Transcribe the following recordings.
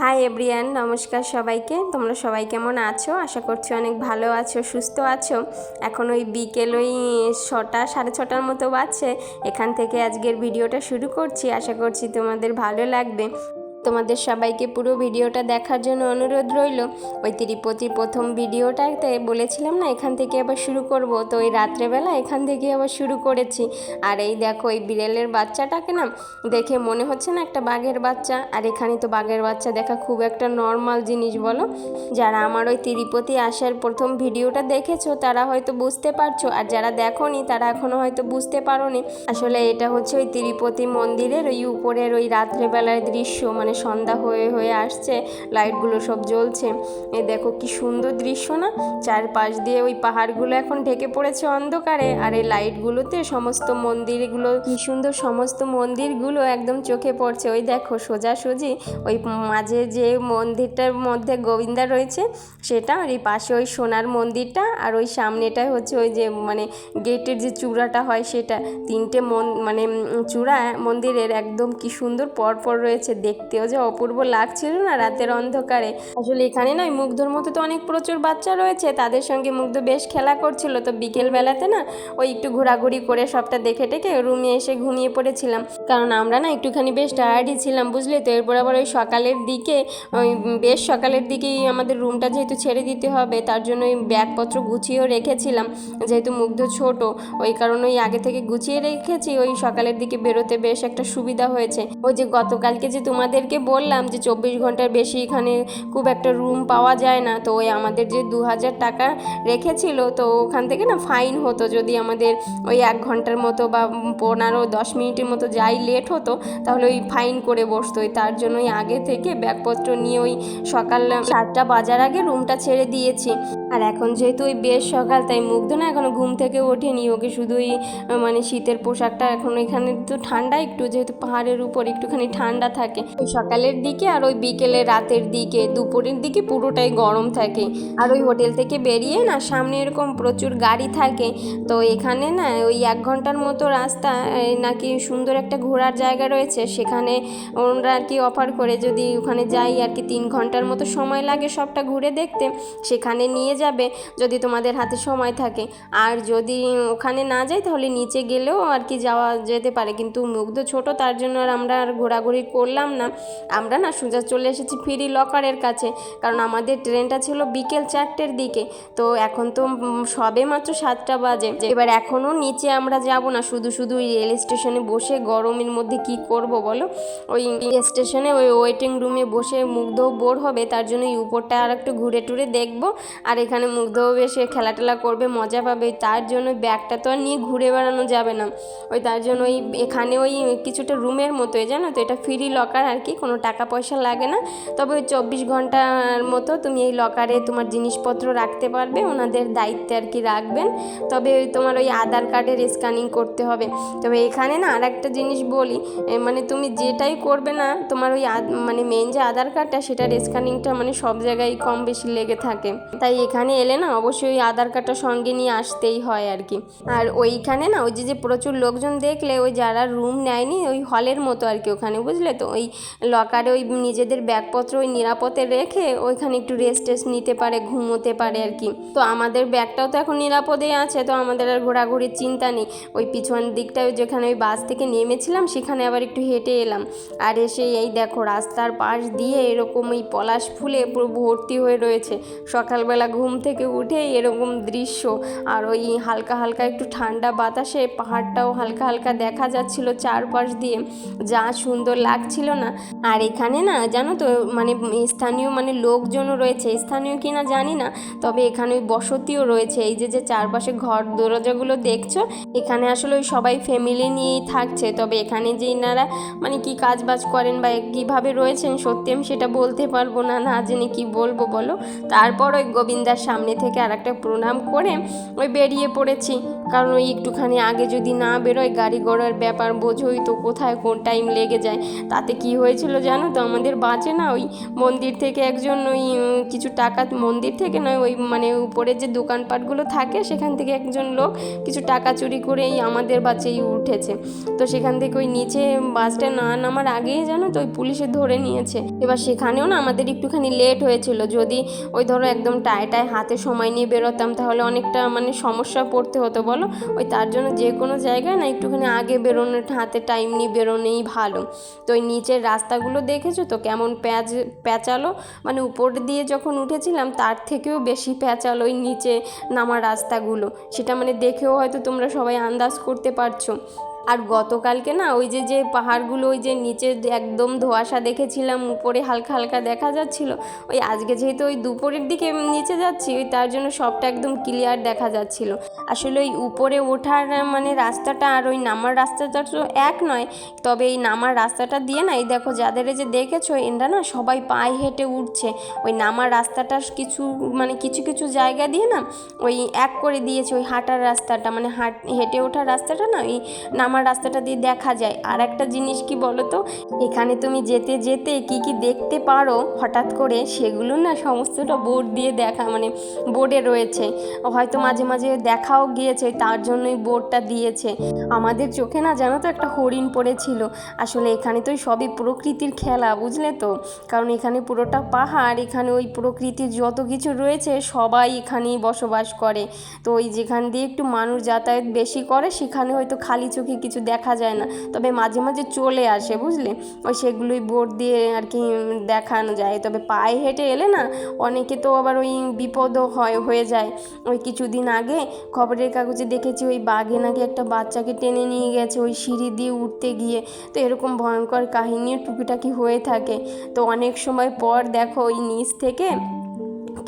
High everyone নমস্কার সবাইকে। তোমরা সবাই কেমন আছো? আশা করছি অনেক ভালো আছো, সুস্থ আছো। এখন ওই বিকেল ওই ছটা, সাড়ে ছটার মতো বাজছে। এখান থেকে আজকের ভিডিওটা শুরু করছি। আশা করছি তোমাদের ভালো লাগবে। তোমাদের সবাইকে পুরো ভিডিওটা দেখার জন্য অনুরোধ রইল। ওই তিরুপতি প্রথম ভিডিওটাতে বলেছিলাম না, এখান থেকে আবার শুরু করব। তো ওই রাত্রেবেলা এখান থেকে আবার শুরু করেছি। আর এই দেখো, এই বিড়ালের বাচ্চাটাকে না দেখে মনে হচ্ছে না একটা বাঘের বাচ্চা। আর এখানে তো বাঘের বাচ্চা দেখা খুব একটা নর্মাল জিনিস বলো। যারা আমার ওই তিরুপতি আসার প্রথম ভিডিওটা দেখেছ, তারা হয়তো বুঝতে পারছ। আর যারা দেখোনি, তারা এখনও হয়তো বুঝতে পারোনি। আসলে এটা হচ্ছে ওই তিরুপতি মন্দিরের ওই উপরের ওই রাত্রেবেলার দৃশ্য। মানে সন্ধ্যা হয়ে হয়ে আসছে, লাইটগুলো সব জ্বলছে। এই দেখো কি সুন্দর দৃশ্য না? চারপাশ দিয়ে ওই পাহাড়গুলো এখন ঢেকে পড়েছে অন্ধকারে, আর এই লাইটগুলোতে সমস্ত মন্দিরগুলো, কি সুন্দর সমস্ত মন্দিরগুলো একদম চোখে পড়ছে। ওই দেখো সোজাসুজি ওই মাঝে যে মন্দিরটার মধ্যে গোবিন্দা রয়েছে, সেটা আর এই পাশে ওই সোনার মন্দিরটা, আর ওই সামনেটাই হচ্ছে ওই যে মানে গেটের যে চূড়াটা হয় সেটা। তিনটে মন মানে চূড়া মন্দিরের একদম কি সুন্দর পরপর রয়েছে দেখতেও যে অপূর্ব লাগছিল না রাতের অন্ধকারে। আসলে এখানে নয়, মুগ্ধর মতো তো অনেক প্রচুর বাচ্চা রয়েছে। তাদের সঙ্গে মুগ্ধ বেশ খেলা করছিল। তো বিকেল বেলাতে না, ওই একটু ঘোরাঘুরি করে সবটা দেখে টেকে রুমে এসে ঘুমিয়ে পড়েছিলাম। কারণ আমরা না একটুখানি বেশ টায়ার্ডই ছিলাম, বুঝলি তো? এরপর আবার ওই সকালের দিকে, ওই বেশ সকালের দিকেই আমাদের রুমটা যেহেতু ছেড়ে দিতে হবে, তার জন্য ওই ব্যাগপত্র গুছিয়েও রেখেছিলাম। যেহেতু মুগ্ধ ছোট, ওই কারণে ওই আগে থেকে গুছিয়ে রেখেছি। ওই সকালের দিকে বেরোতে বেশ একটা সুবিধা হয়েছে। ওই যে গতকালকে যে তোমাদেরকে বললাম যে চব্বিশ ঘণ্টার বেশি এখানে খুব একটা রুম পাওয়া যায় না। তো ওই আমাদের যে দু হাজার টাকা রেখেছিল, তো ওখান থেকে না ফাইন হতো। যদি আমাদের ওই এক ঘণ্টার মতো বা পনেরো দশ মিনিটের মতো যাই লেট হতো, তাহলে ওই ফাইন করে বসতো। তার জন্য ওই আগে থেকে ব্যাগপত্র নিয়ে ওই সকাল সাতটা বাজার আগে রুমটা ছেড়ে দিয়েছি। আর এখন যেহেতু ওই বেশ সকাল, তাই মুগ্ধ না এখনও ঘুম থেকে ওঠেনি। ওকে শুধুই মানে শীতের পোশাকটা এখন এখানে তো ঠান্ডা, একটু যেহেতু পাহাড়ের উপর একটুখানি ঠান্ডা থাকে। সকালের দিকে আর ওই বিকেলে রাতের দিকে, দুপুরের দিকে পুরোটাই গরম থাকে। আর ওই হোটেল থেকে বেরিয়ে না সামনে এরকম প্রচুর গাড়ি থাকে, তো এখানে না ওই এক ঘণ্টার মতো রাস্তা নাকি সুন্দর একটা ঘোরার জায়গা রয়েছে, সেখানে ওনারা আর কি অফার করে যদি ওখানে যাই আর কি তিন ঘণ্টার মতো সময় লাগে সবটা ঘুরে দেখতে, সেখানে নিয়ে যাবে যদি তোমাদের হাতে সময় থাকে। আর যদি ওখানে না যাই তাহলে নিচে গেলেও আর কি যাওয়া যেতে পারে, কিন্তু মুগ্ধ ছোট তার জন্য আর আমরা আর ঘোরাঘুরি করলাম না। আমরা না সোজা চলে এসেছি ফিরি লকারের কাছে, কারণ আমাদের ট্রেনটা ছিল বিকেল চারটের দিকে। তো এখন তো সবে মাত্র সাতটা বাজে। এবার এখনও নিচে আমরা যাব না, শুধু শুধু ওই রেল স্টেশনে বসে গরমের মধ্যে কি করব বলো? ওই স্টেশনে ওই ওয়েটিং রুমে বসে মুগ্ধ বোর হবে, তার জন্য এই উপরটা আর একটু ঘুরে টুরে দেখব। আর এখানে মুগ্ধ মুগ্ধও বেশ খেলা টেলা করবে, মজা পাবে, তার জন্য ব্যাগটা তো আর নিয়ে ঘুরে বেড়ানো যাবে না। ওই তার জন্য ওই এখানে ওই কিছুটা রুমের মতোই, জানো তো? এটা ফ্রি লকার আর কি কোনো টাকা পয়সা লাগে না। তবে ওই চব্বিশ ঘণ্টার মতো তুমি এই লকারে তোমার জিনিসপত্র রাখতে পারবে, ওনাদের দায়িত্বে আর কি রাখবেন। তবে তোমার ওই আধার কার্ডের স্ক্যানিং করতে হবে। তবে এখানে না আর একটা জিনিস বলি মানে তুমি যেটাই করবে না, তোমার ওই মানে মেন যে আধার কার্ডটা, সেটার স্ক্যানিংটা মানে সব জায়গায় কম বেশি লেগে থাকে। তাই এখানে এলে না অবশ্যই ওই আধার কার্ডটা সঙ্গে নিয়ে আসতেই হয় আর কি। আর ওইখানে না ওই যে যে প্রচুর লোকজন দেখলে, ওই যারা রুম নেয়নি, ওই হলের মতো আর কি ওখানে, বুঝলে তো? ওই লকারে ওই নিজেদের ব্যাগপত্র ওই নিরাপদে রেখে ওইখানে একটু রেস্ট টেস্ট নিতে পারে, ঘুমোতে পারে আর কি। তো আমাদের ব্যাগটাও তো এখন নিরাপদেই আছে, তো আমাদের আর ঘোরাঘুরির চিন্তা নেই। ওই পিছন দিকটায় যেখানে ওই বাস থেকে নেমেছিলাম, সেখানে আবার একটু হেঁটে এলাম। আর এসে এই দেখো রাস্তার পাশ দিয়ে এরকম ওই পলাশ ফুলে পুরো ভর্তি হয়ে রয়েছে। সকালবেলা ঘুম থেকে উঠেই এরকম দৃশ্য। আর ওই হালকা হালকা একটু ঠান্ডা বাতাসে পাহাড়টাও হালকা হালকা দেখা যাচ্ছিল চারপাশ দিয়ে। যা সুন্দর লাগছিল না আর এখানে না, জানো তো মানে স্থানীয় মানে লোকজনও রয়েছে। স্থানীয় কি না জানি না, তবে এখানে ওই বসতিও রয়েছে। এই যে যে চারপাশে ঘর দরজাগুলো দেখছ, এখানে আসলে ওই সবাই ফ্যামিলি নিয়েই থাকছে। তবে এখানে যে ইনারা মানে কি কাজ বাজ করেন বা কীভাবে রয়েছেন, সত্যি আমি সেটা বলতে পারব না না জেনে কি বলব বলো? তারপর ওই গোবিন্দার সামনে থেকে আর একটা প্রণাম করে ওই বেরিয়ে পড়েছি। কারণ ওই একটুখানি আগে যদি না বেরোয়, গাড়ি ঘোড়ার ব্যাপার, বোঝোই তো কোথায়, কোন টাইম লেগে যায়। তাতে কি হয়েছে হয়েছিল জানো তো? আমাদের বাঁচে না? ওই মন্দির থেকে একজন ওই কিছু টাকা, মন্দির থেকে নয়, ওই মানে উপরে যে দোকানপাটগুলো থাকে, সেখান থেকে একজন লোক কিছু টাকা চুরি করে এই আমাদের বাসেই উঠেছে। তো সেখান থেকে ওই নিচে বাসটা না নামার আগেই জানো তো, ওই পুলিশে ধরে নিয়েছে। এবার সেখানেও না আমাদের একটুখানি লেট হয়েছিল। যদি ওই ধরো একদম টায়টায় হাতে সময় নিয়ে বেরোতাম, তাহলে অনেকটা মানে সমস্যা পড়তে হতো, বলো? ওই তার জন্য যে কোনো জায়গায় না একটুখানি আগে বেরোনো হাতে টাইম নিয়ে বেরোনেই ভালো। তো ওই নিচের রাস্তাগুলো দেখেছ তো? কেমন প্যাঁচ প্যাঁচালো? মানে উপর দিয়ে যখন উঠেছিলাম, তার থেকেও বেশি প্যাঁচালো ওই নিচে নামা রাস্তাগুলো। সেটা মানে দেখেও হয়তো তোমরা সবাই আন্দাজ করতে পারছ। আর গতকালকে না, ওই যে যে পাহাড়গুলো ওই যে নিচে একদম ধোঁয়াশা দেখেছিলাম, উপরে হালকা হালকা দেখা যাচ্ছিল, ওই আজকে যেহেতু ওই দুপুরের দিকে নিচে যাচ্ছি, ওই তার জন্য সবটা একদম ক্লিয়ার দেখা যাচ্ছিল। আসলে ওই উপরে ওঠার মানে রাস্তাটা আর ওই নামার রাস্তাটা তো এক নয়, তবে এই নামার রাস্তাটা দিয়ে না, এই দেখো যাদের যে দেখেছ, এরা না সবাই পায়ে হেঁটে উঠছে, ওই নামার রাস্তাটা কিছু মানে কিছু কিছু জায়গা দিয়ে না, ওই এক করে দিয়েছে, ওই হাঁটার রাস্তাটা মানে হাট, হেঁটে ওঠার রাস্তাটা না, ওই নামার রাস্তাটা দিয়ে দেখা যায়। আর একটা জিনিস কি বলো তো এখানে তুমি যেতে যেতে কি কি দেখতে পারো? হঠাৎ করে সেগুলো না সমস্তটা বোর্ড দিয়ে দেখা মানে বোর্ডে রয়েছে। হয়তো মাঝে মাঝে দেখাও গিয়েছে, তার জন্যই বোর্ডটা দিয়েছে। আমাদের চোখে না জানো তো একটা হরিণ পড়েছিল। আসলে এখানে তো সবই প্রকৃতির খেলা, বুঝলে তো? কারণ এখানে পুরোটা পাহাড়, এখানে ওই প্রকৃতির যত কিছু রয়েছে, সবাই এখানেই বসবাস করে। তো ওই যেখান দিয়ে একটু মানুষ যাতায়াত বেশি করে, সেখানে হয়তো খালি চোখে কিছু দেখা যায় না। তবে মাঝে মাঝে চলে আসে, বুঝলে? ওই সেগুলোই বোর্ড দিয়ে আর কি দেখানো যায়। তবে পায়ে হেঁটে এলে না, অনেকে তো আবার ওই বিপদও হয়, হয়ে যায়। ওই কিছুদিন আগে খবরের কাগজে দেখেছি, ওই বাঘে নাকি একটা বাচ্চাকে টেনে নিয়ে গেছে ওই সিঁড়ি দিয়ে উঠতে গিয়ে। তো এরকম ভয়ঙ্কর কাহিনীও টুকিটাকি হয়ে থাকে। তো অনেক সময় পর দেখো ওই নিচ থেকে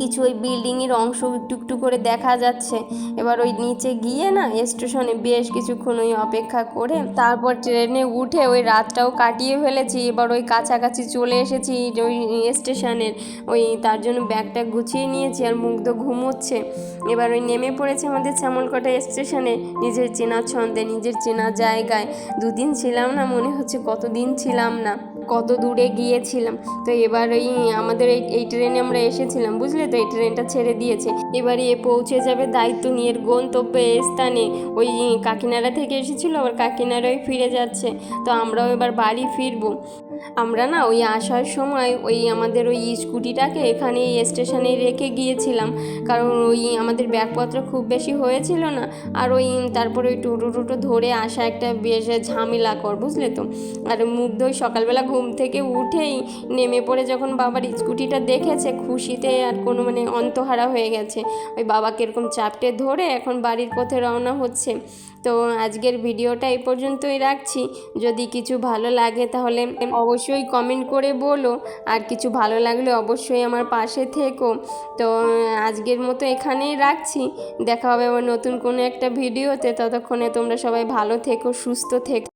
কিছু ওই বিল্ডিংয়ের অংশ একটু একটু করে দেখা যাচ্ছে। এবার ওই নিচে গিয়ে না স্টেশনে বেশ কিছুক্ষণ ওই অপেক্ষা করে তারপর ট্রেনে উঠে ওই রাতটাও কাটিয়ে ফেলেছি। এবার ওই কাছাকাছি চলে এসেছি ওই স্টেশনের ওই তার জন্য ব্যাগটা গুছিয়ে নিয়েছি আর মুগ্ধ ঘুমোচ্ছে। এবার ওই নেমে পড়েছে আমাদের শ্যামলকোটা স্টেশনে নিজের চেনা ছন্দে, নিজের চেনা জায়গায়। দুদিন ছিলাম না, মনে হচ্ছে কতদিন ছিলাম না। কত দূরে গিয়েছিলাম। তো এবার ওই আমাদের এই এই ট্রেনে আমরা এসেছিলাম, বুঝলে তো? এই ট্রেনটা ছেড়ে দিয়েছে। এবারে এ পৌঁছে যাবে দায়িত্ব নিয়ে গন্তব্যে স্থানে। ওই কাকিনারা থেকে এসেছিল, আবার কাকিনাড়ায় ফিরে যাচ্ছে। তো আমরাও এবার বাড়ি ফিরবো। আমরা না ওই আসার সময় ওই আমাদের ওই স্কুটিটাকে এখানে স্টেশনে রেখে গিয়েছিলাম। কারণ ওই আমাদের ব্যাগপত্র খুব বেশি হয়েছিল না। আর ওই তারপরে ওই টোটো টোটো ধরে আসা একটা বেশ ঝামেলা কর, বুঝলে তো? আর মুগ্ধ ওই সকালবেলা ঘুম থেকে উঠেই নেমে পড়ে যখন বাবার স্কুটিটা দেখেছে, খুশিতে আর কোনো মানে অন্তহারা হয়ে গেছে। ওই বাবাকে এরকম চাপটে ধরে এখন বাড়ির পথে রওনা হচ্ছে। তো আজকের ভিডিওটা এই পর্যন্তই রাখছি। যদি কিছু ভালো লাগে তাহলে অবশ্যই কমেন্ট করে বলো। আর কিছু ভালো লাগলে অবশ্যই আমার পাশে থেকো। তো আজকের মতো এখানেই রাখছি। দেখা হবে আবার নতুন কোনো একটা ভিডিওতে। ততক্ষণে তোমরা সবাই ভালো থেকো, সুস্থ থেকো।